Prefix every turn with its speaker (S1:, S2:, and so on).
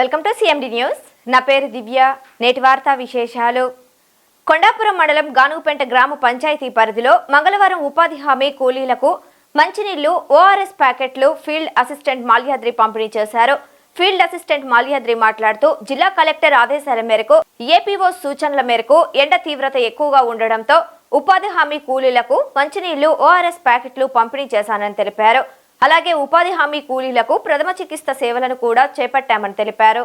S1: Welcome to CMD news. నా పేరు దివ్య. నేటి వార్తా విశేషాలు. కొండాపురం మండలం గానుగుపేంట గ్రామ పంచాయతీ పరిధిలో మంగళవారం ఉపాధి హామీ కూలీలకు మంచినీళ్ళు ఓఆర్ఎస్ ప్యాకెట్లు ఫీల్డ్ అసిస్టెంట్ మాల్యాద్రి పంపిణీ చేశారు. ఫీల్డ్ అసిస్టెంట్ మాల్యాద్రి మాట్లాడుతూ జిల్లా కలెక్టర్ ఆదేశాల మేరకు ఏపీఓ సూచనల మేరకు ఎండ తీవ్రత ఎక్కువగా ఉండడంతో ఉపాధి హామీ కూలీలకు మంచినీళ్ళు ఓఆర్ఎస్ ప్యాకెట్లు పంపిణీ చేశానని తెలిపారు. అలాగే ఉపాధి హామీ కూలీలకు ప్రథమ చికిత్స సేవలను కూడా చేపట్టామని తెలిపారు.